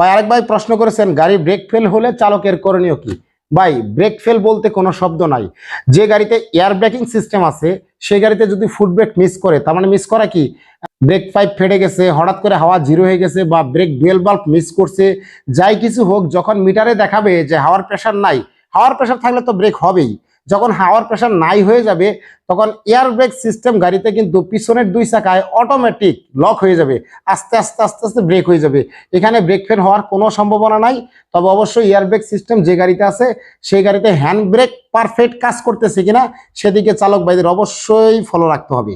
ভাই, আরেক ভাই প্রশ্ন করেছেন, গাড়ি ব্রেক ফেল হলে চালকের করণীয় কি? ভাই ব্রেক ফেল বলতে কোনো শব্দ নাই। যে গাড়িতে এয়ার ব্রেকিং সিস্টেম আছে সেই গাড়িতে যদি ফুট ব্রেক মিস করে, তার মানে মিস করা কি? ব্রেক পাইপ ফেটে গেছে, হঠাৎ করে হাওয়া জিরো হয়ে গেছে বা ব্রেক ডুয়েল বাল্ব মিস করছে, যাই কিছু হোক, যখন মিটারে দেখাবে যে হাওয়ার প্রেশার নাই, হাওয়ার প্রেশার থাকলে তো ব্রেক হবেই। যখন হাওয়ার প্রেশার নাই হয়ে যাবে, তখন এয়ার ব্রেক সিস্টেম গাড়িতে কিন্তু পিছনের দুই চাকায় অটোমেটিক লক হয়ে যাবে, আস্তে আস্তে আস্তে আস্তে ব্রেক হয়ে যাবে। এখানে ব্রেক ফেল হওয়ার কোনো সম্ভাবনা নাই, তবে অবশ্যই এয়ার ব্রেক সিস্টেম যে গাড়িতে আছে, সেই গাড়িতে হ্যান্ড ব্রেক পারফেক্ট কাজ করতেছে কিনা, সেদিকে চালক ভাইদের অবশ্যই ফলো রাখতে হবে।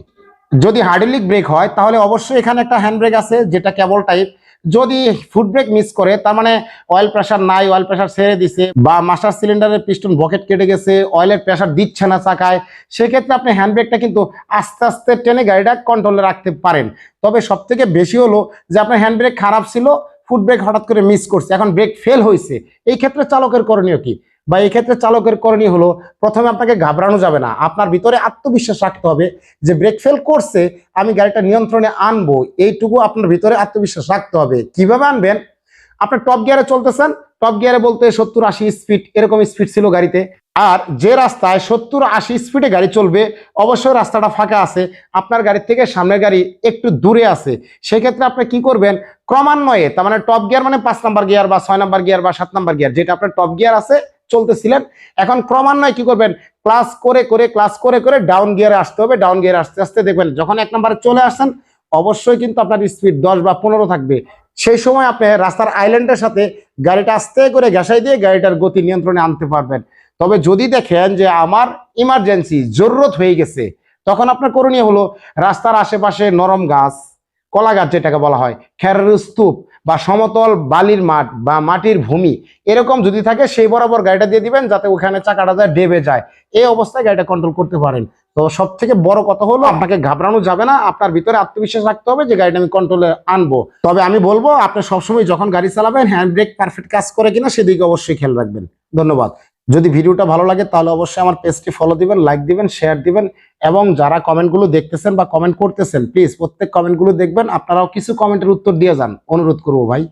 যদি হার্ডলিক ব্রেক হয়, তাহলে অবশ্যই এখানে একটা হ্যান্ড ব্রেক আছে, যেটা কেবল টাইপ যদি ফুড ব্রেক মিস করে, তার মানে অয়েল প্রেশার নাই অয়েল প্রেশার ছেড়ে দিছে, বা মাস্টার সিলিন্ডারের পিস্টন বকেট কেটে গেছে অয়েলের প্রেশার দিচ্ছে না চাকায়, সেক্ষেত্রে আপনি হ্যান্ড ব্রেকটা কিন্তু আস্তে আস্তে টেনে গাড়িটা কন্ট্রোলে রাখতে পারেন। তবে সব থেকে বেশি হলো যে আপনার হ্যান্ড ব্রেক খারাপ ছিল ফুড ব্রেক হঠাৎ করে মিস করছে, এখন ব্রেক ফেল হয়েছে এই ক্ষেত্রে চালকের করণীয় কি? বা এই ক্ষেত্রে চালকের করণীয় হলো, প্রথমে আপনাকে ঘাবড়ানো যাবে না। আপনার ভিতরে আত্মবিশ্বাস রাখতে হবে যে ব্রেক ফেল করছে, আমি গাড়িটা নিয়ন্ত্রণে আনব। এইটুকু আপনার ভিতরে আত্মবিশ্বাস রাখতে হবে। কীভাবে আনবেন? আপনার টপ গিয়ারে চলতেছেন টপ গিয়ারে বলতে সত্তর আশি স্পিড এরকম স্পিড ছিল গাড়িতে। আর যে রাস্তায় সত্তর আশি স্পিডে গাড়ি চলবে, অবশ্যই রাস্তাটা ফাঁকা আছে। আপনার গাড়ির থেকে সামনের গাড়ি একটু দূরে আছে। সেক্ষেত্রে আপনি কি করবেন? ক্রমান্বয়ে, তার মানে টপ গিয়ার মানে পাঁচ নাম্বার গিয়ার বা ছয় নাম্বার গিয়ার বা সাত নাম্বার গিয়ার যেটা আপনার টপ গিয়ার আছে চলতেছিলেন। এখন ক্রমান্বয়ে কি করবেন? ক্লাস করে করে ক্লাস করে করে ডাউন গিয়ারে আসতে হবে ডাউন গিয়ারে আসতে আসতে দেখবেন, যখন এক নম্বরে চলে আসছেন, অবশ্যই কিন্তু আপনার স্পিড দশ বা পনেরো থাকবে। সেই সময় আপনি রাস্তার আইল্যান্ডের সাথে গাড়িটা আস্তে করে ঘাসাই দিয়ে গাড়িটার গতি নিয়ন্ত্রণে আনতে পারবেন। তবে যদি দেখেন যে আমার ইমার্জেন্সি জরুরত হয়ে গেছে, তখন আপনার করণীয় হলো রাস্তার আশেপাশে নরম গাছ কলা গাছ যেটাকে বলা হয়, খেরের স্তূপ বা সমতল বালির মাঠ বা মাটির ভূমি, এরকম যদি থাকে সেই বরাবর গাড়িটা দিয়ে দিবেন যাতে ওখানে চাকাটা যায়, ডেবে যায়। এই অবস্থায় গাড়িটা কন্ট্রোল করতে পারেন। তো সব থেকে বড় কথা হলো, আপনাকে ঘাবড়ানো যাবে না, আপনার ভিতরে আত্মবিশ্বাস রাখতে হবে যে গাড়িটা আমি কন্ট্রোলে আনব। তবে আমি বলব, আপনি সবসময় যখন গাড়ি চালাবেন হ্যান্ড ব্রেক পারফেক্ট কাজ করে কিনা, সেদিকে অবশ্যই খেয়াল রাখবেন। ধন্যবাদ। যদি ভিডিওটা ভালো লাগে, তাহলে অবশ্যই আমার পেজটি ফলো দিবেন লাইক দিবেন শেয়ার দিবেন, এবং যারা কমেন্টগুলো দেখতেছেন বা কমেন্ট করতেছেন প্লিজ প্রত্যেক কমেন্টগুলো দেখবেন। আপনারাও কিছু কমেন্টের উত্তর দিয়ে যান। অনুরোধ করব ভাই।